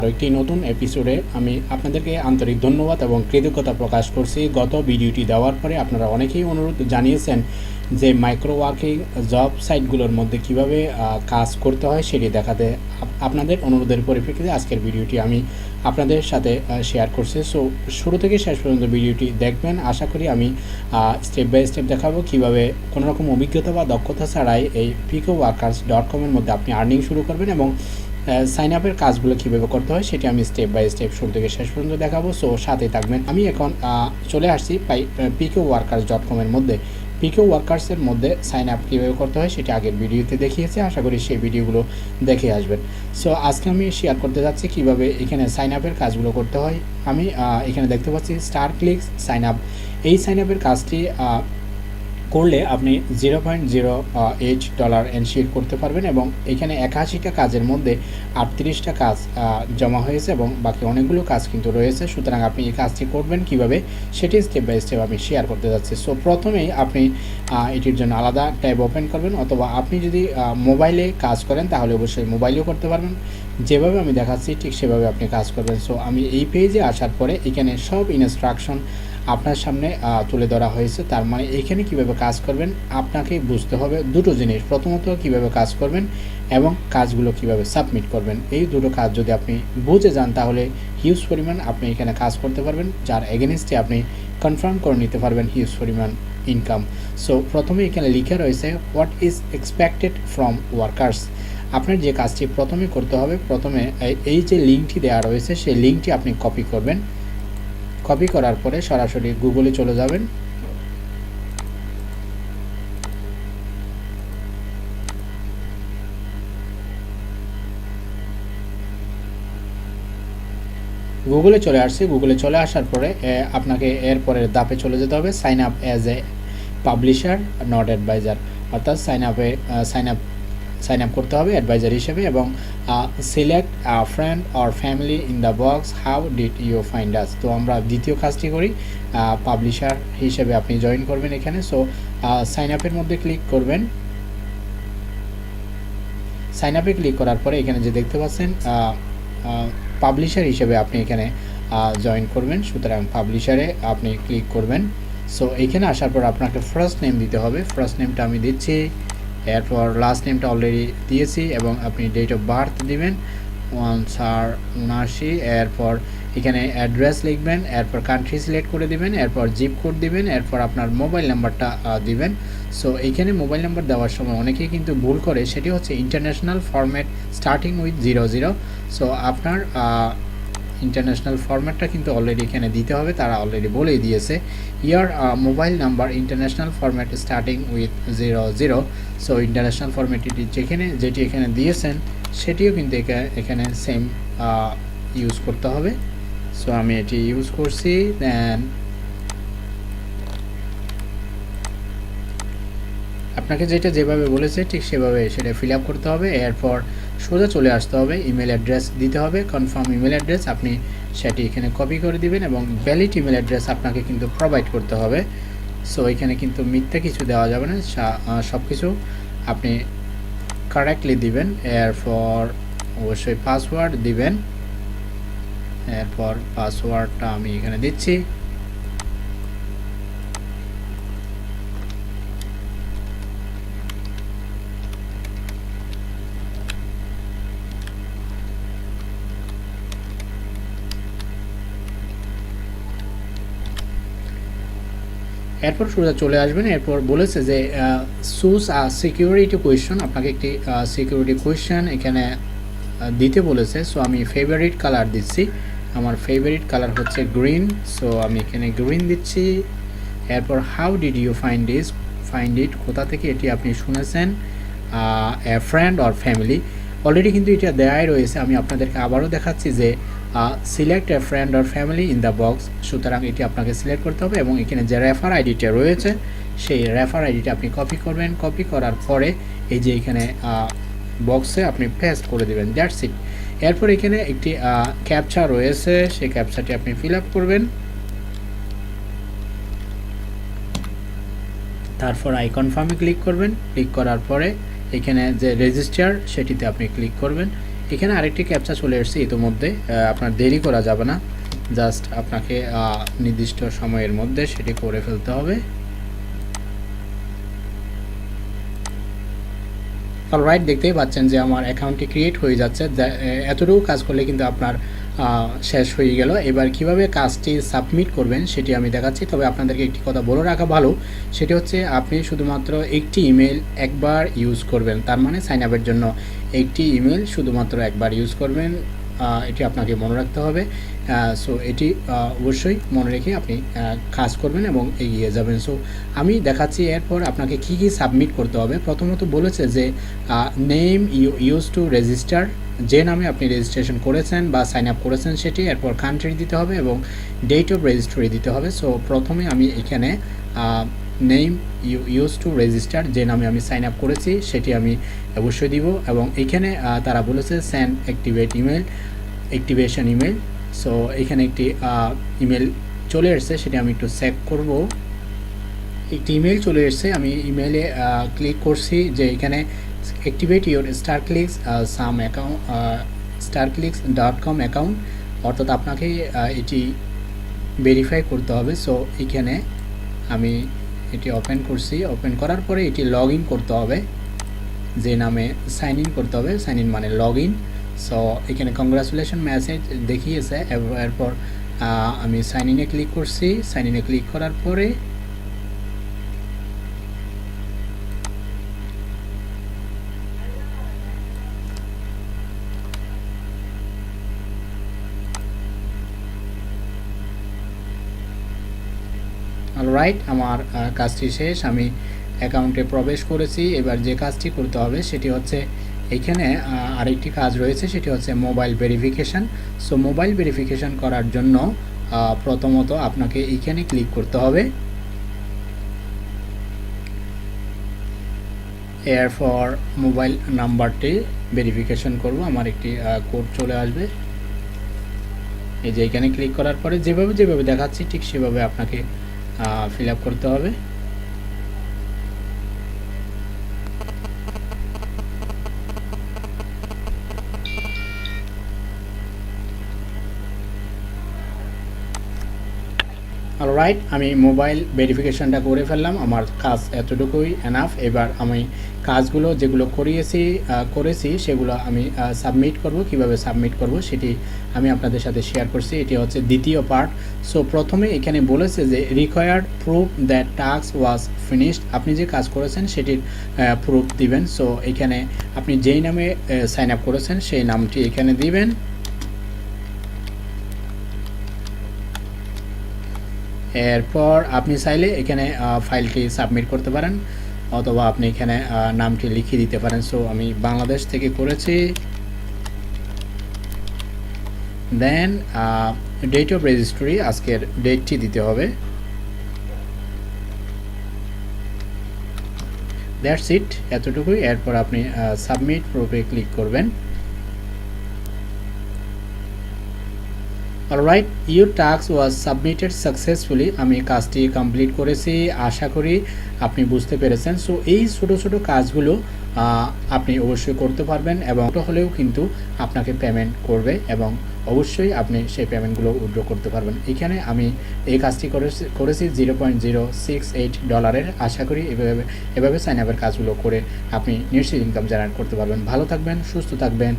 একটি নতুন এপিসোডে আমি আপনাদেরকে আন্তরিক ধন্যবাদ এবং কৃতজ্ঞতা প্রকাশ করছি। গত ভিডিওটি দেওয়ার পরে আপনারা অনেকেই অনুরোধ জানিয়েছেন যে মাইক্রো ওয়ার্কিং জব সাইটগুলোর মধ্যে কীভাবে কাজ করতে হয় সেটি দেখাতে আপনাদের অনুরোধের পরিপ্রেক্ষিতে আজকের ভিডিওটি আমি আপনাদের সাথে শেয়ার করছি। সো, শুরু থেকে শেষ পর্যন্ত ভিডিওটি দেখবেন। আশা করি আমি স্টেপ বাই স্টেপ দেখাবো কীভাবে কোনো রকম অভিজ্ঞতা বা দক্ষতা ছাড়াই এই পিকো ওয়ার্কার্স ডট কমের মধ্যে আপনি আর্নিং শুরু করবেন এবং সাইন আপের কাজগুলো কীভাবে করতে হয় সেটি আমি স্টেপ বাই স্টেপ শুরু থেকে শেষ পর্যন্ত দেখাবো। সো সাথে থাকবেন। আমি এখন চলে আসছি পাই পিকে ওয়ার্কার্স ডট কমের মধ্যে। পিকে ওয়ার্কার্সের মধ্যে সাইন আপ কীভাবে করতে হয় সেটি আগের ভিডিওতে দেখিয়েছি। আশা করি সেই ভিডিওগুলো দেখে আসবেন। সো আজকে আমি শেয়ার করতে যাচ্ছি কীভাবে এখানে সাইন আপের কাজগুলো করতে হয়। আমি এখানে দেখতে পাচ্ছি স্টার ক্লিক সাইন আপ এই সাইন আপের কাজটি করলে আপনি zero point zero eight dollar ensure করতে পারবেন এবং এখানে একাশিটা কাজের মধ্যে আটত্রিশটা কাজ জমা হয়েছে এবং বাকি অনেকগুলো কাজ কিন্তু রয়েছে। সুতরাং আপনি এই কাজটি করবেন কীভাবে সেটি স্টেপ বাই স্টেপ আমি শেয়ার করতে যাচ্ছি। সো প্রথমেই আপনি এটির জন্য আলাদা ট্যাব ওপেন করবেন অথবা আপনি যদি মোবাইলে কাজ করেন তাহলে অবশ্যই মোবাইলেও করতে পারবেন। যেভাবে আমি দেখাচ্ছি ঠিক সেভাবে আপনি কাজ করবেন। সো আমি এই পেজে আসার পরে এখানে সব ইনস্ট্রাকশন আপনার সামনে তুলে ধরা হয়েছে। তার মানে এখানে কীভাবে কাজ করবেন, আপনাকে বুঝতে হবে দুটো জিনিস। প্রথমত, কীভাবে কাজ করবেন এবং কাজগুলো কীভাবে সাবমিট করবেন। এই দুটো কাজ যদি আপনি বুঝে যান, তাহলে হিউজ পরিমাণ আপনি এখানে কাজ করতে পারবেন, যার এগেনস্টে আপনি কনফার্ম করে নিতে পারবেন হিউজ পরিমাণ ইনকাম সো প্রথমে এখানে লিখে রয়েছে what is expected from workers আপনার যে কাজটি প্রথমে করতে হবে, প্রথমে এই- এই যে লিঙ্কটি দেওয়া রয়েছে, সেই লিঙ্কটি আপনি কপি করবেন। কপি করার পরে সরাসরি গুগলে চলে যাবেন। গুগলে চলে আসছি। গুগলে চলে আসার পরে আপনাকে এরপরের দাপে চলে যেতে হবে। Sign up as a publisher not adviser অর্থাৎ সাইন আপে সাইন আপ সাইন আপ করতে হবে অ্যাডভাইজার হিসেবে এবং select friend or family in the box how did you find us তো আমরা দ্বিতীয় কাজটি করি পাবলিশার হিসেবে আপনি জয়েন করবেন এখানে সো সাইন আপের মধ্যে ক্লিক করবেন। সাইন আপে ক্লিক করার পরে এখানে যে দেখতে পাচ্ছেন পাবলিশার হিসেবে আপনি এখানে জয়েন করবেন, সুতরাং পাবলিশারে আপনি ক্লিক করবেন। সো এখানে আসার পর আপনাকে ফার্স্ট নেম দিতে হবে ফার্স্ট নেমটা আমি দিচ্ছি। এরপর লাস্ট নেমটা অলরেডি দিয়েছি এবং আপনি ডেট অফ বার্থ দিবেন ওয়ান চার উনআশি এরপর এখানে অ্যাড্রেস লিখবেন, এরপর কান্ট্রি সিলেক্ট করে দিবেন, এরপর জিপ কোড দিবেন, এরপর আপনার মোবাইল নাম্বারটা দিবেন। সো এইখানে মোবাইল নাম্বার দেওয়ার সময় অনেকেই কিন্তু ভুল করে, সেটি হচ্ছে international format starting with zero zero so আপনার ইন্টারন্যাশনাল ফরম্যাটটা কিন্তু অলরেডি এখানে দিতে হবে, তারা অলরেডি বলেই দিয়েছে। Your mobile number international format starting with zero zero so international ফরম্যাটটি যেখানে, যেটি এখানে দিয়েছেন, সেটিও কিন্তু এখা- এখানে সেম ইউজ করতে হবে। সো আমি এটি ইউজ করছি দেন আপনাকে যেটা যেভাবে বলেছে, ঠিক সেভাবে সেটা ফিল আপ করতে হবে। এরপর সোজা চলে আসতে হবে ইমেল অ্যাড্রেস দিতে হবে কনফার্ম ইমেল অ্যাড্রেস আপনি সেটি এখানে কপি করে দিবেন এবং ভ্যালিড ইমেল অ্যাড্রেস আপনাকে কিন্তু প্রোভাইড করতে হবে। সো এখানে কিন্তু মিথ্যা কিছু দেওয়া যাবে না সব কিছু আপনি কারেক্টলি দিবেন। এরপর অবশ্যই পাসওয়ার্ড দিবেন। এরপর পাসওয়ার্ডটা আমি এখানে দিচ্ছি। এরপর সোজা চলে আসবেন, এরপর বলেছে যে সুস সিকিউরিটি কোয়েশ্চন, আপনাকে একটি সিকিউরিটি কোয়েশ্চেন এখানে দিতে বলেছে। সো আমি ফেভারিট কালার দিচ্ছি। আমার ফেভারিট কালার হচ্ছে গ্রিন সো আমি এখানে গ্রিন দিচ্ছি। এরপর how did you find is find it কোথা থেকে এটি আপনি শুনেছেন? A friend or family already কিন্তু এটা দেয়াই রয়েছে। আমি আপনাদেরকে আবারও দেখাচ্ছি যে select a friend or family in the box সুতরাং এটি আপনাকে সিলেক্ট করতে হবে এবং এখানে যে রেফার আইডিটা রয়েছে, সেই রেফার আইডিটা আপনি কপি করবেন। কপি করার পরে এই যে এখানে বক্সে আপনি পেস্ট করে দেবেন। দ্যাটস ইট এরপর এখানে একটি ক্যাপচা রয়েছে। সেই ক্যাপচাটি আপনি ফিল করবেন। তারপর আই কনফার্মে ক্লিক করবেন। ক্লিক করার পরে এখানে যে রেজিস্টার সেটিতে আপনি ক্লিক করবেন। এখানে আরেকটি ক্যাপচা চলে এসেছে ইতিমধ্যে। আপনার দেরি করা যাবে না। জাস্ট আপনাকে নির্দিষ্ট সময়ের মধ্যে সেটি করে ফেলতে হবে। অলরাইট দেখতেই পাচ্ছেন যে আমার অ্যাকাউন্টটি ক্রিয়েট হয়ে যাচ্ছে। এতটুকু কাজ করলে কিন্তু আপনার শেষ হয়ে গেল। এবার কীভাবে কাজটি সাবমিট করবেন সেটি আমি দেখাচ্ছি। তবে আপনাদেরকে একটি কথা বলে রাখা ভালো, সেটি হচ্ছে আপনি শুধুমাত্র একটি ইমেল একবার ইউজ করবেন, তার মানে সাইন আপের জন্য। একটি ইমেল শুধুমাত্র একবার ইউজ করবেন এটি আপনাকে মনে রাখতে হবে। সো এটি অবশ্যই মনে রেখে আপনি কাজ করবেন এবং এগিয়ে যাবেন। সো আমি দেখাচ্ছি এরপর আপনাকে কি কি সাবমিট করতে হবে। প্রথমত বলেছে যে name you use to register যে নামে আপনি রেজিস্ট্রেশন করেছেন বা সাইন আপ করেছেন সেটি, এরপর কান্ট্রি দিতে হবে এবং ডেট অফ রেজিস্ট্রি দিতে হবে। সো প্রথমে আমি এখানে name you use to register যে নামে আমি সাইন আপ করেছি, সেটি আমি অবশ্যই দিব এবং এখানে তারা বলেছে send activate email activation email so এখানে একটি ইমেল চলে এসেছে, সেটি আমি একটু চেক করব। একটি ইমেল চলে এসেছে, আমি ইমেলে ক্লিক করছি যে এখানে activate your star clicks some account star clicks dot com account অর্থাৎ আপনাকে এটি ভেরিফাই করতে হবে। সো এখানে আমি এটি ওপেন করছি। ওপেন করার পরে এটি লগ করতে হবে, যে নামে সাইন ইন করতে হবে। সাইন ইন মানে লগ ইন সো এখানে কংগ্রাচুলেশন মেসেজ দেখিয়েছে। এরপর আমি সাইন ইনে ক্লিক করছি। সাইন ইনে ক্লিক করার পরে রাইট আমার কাজটি শেষ। আমি অ্যাকাউন্টে প্রবেশ করেছি। এবার যে কাজটি করতে হবে, সেটি হচ্ছে এখানে আরেকটি কাজ রয়েছে, সেটি হচ্ছে mobile verification so mobile verification করার জন্য প্রথমত আপনাকে এইখানে ক্লিক করতে হবে। এরপর মোবাইল নাম্বারটি ভেরিফিকেশন করব, আমার একটি কোড চলে আসবে। এই যে এখানে ক্লিক করার পরে, যেভাবে যেভাবে দেখাচ্ছি, ঠিক সেভাবে আপনাকে ফিল করতে হবে। রাইট আমি মোবাইল ভেরিফিকেশনটা করে ফেললাম। আমার কাজ এতটুকুই এনাফ এবার আমি কাজগুলো যেগুলো করিয়েছি করেছি, সেগুলো আমি সাবমিট করব। কীভাবে সাবমিট করব সেটি আমি আপনাদের সাথে শেয়ার করছি। এটি হচ্ছে দ্বিতীয় পার্ট সো প্রথমে এখানে বলেছে যে required proof that task was finished আপনি যে কাজ করেছেন, সেটির প্রুফ দিবেন। সো এখানে আপনি যেই নামে সাইন আপ করেছেন, সেই নামটি এখানে দিবেন। এরপর আপনি চাইলে এখানে ফাইলটি সাবমিট করতে পারেন, অথবা আপনি এখানে নামটি লিখিয়ে দিতে পারেন। সো আমি বাংলাদেশ থেকে করেছি। দেন ডেট অফ রেজিস্ট্রি আজকের ডেটটি দিতে হবে। দ্যাটস ইট এতটুকুই। এরপর আপনি সাবমিট প্রুফে ক্লিক করবেন। Alright your task was submitted successfully আমি কাজটি কমপ্লিট করেছি, আশা করি আপনি বুঝতে পেরেছেন। সো এই ছোট ছোট কাজগুলো আপনি অবশ্যই করতে পারবেন এবং হলেও কিন্তু আপনাকে পেমেন্ট করবে এবং অবশ্যই আপনি সেই পেমেন্টগুলো উইথড্র করতে পারবেন। এখানে আমি এই কাজটি করেছি zero point zero six eight ডলারের আশা করি এভাবে এভাবে সাইন আপের কাজগুলো করে আপনি নিশ্চিত ইনকাম জেনারেট করতে পারবেন। ভালো থাকবেন, সুস্থ থাকবেন।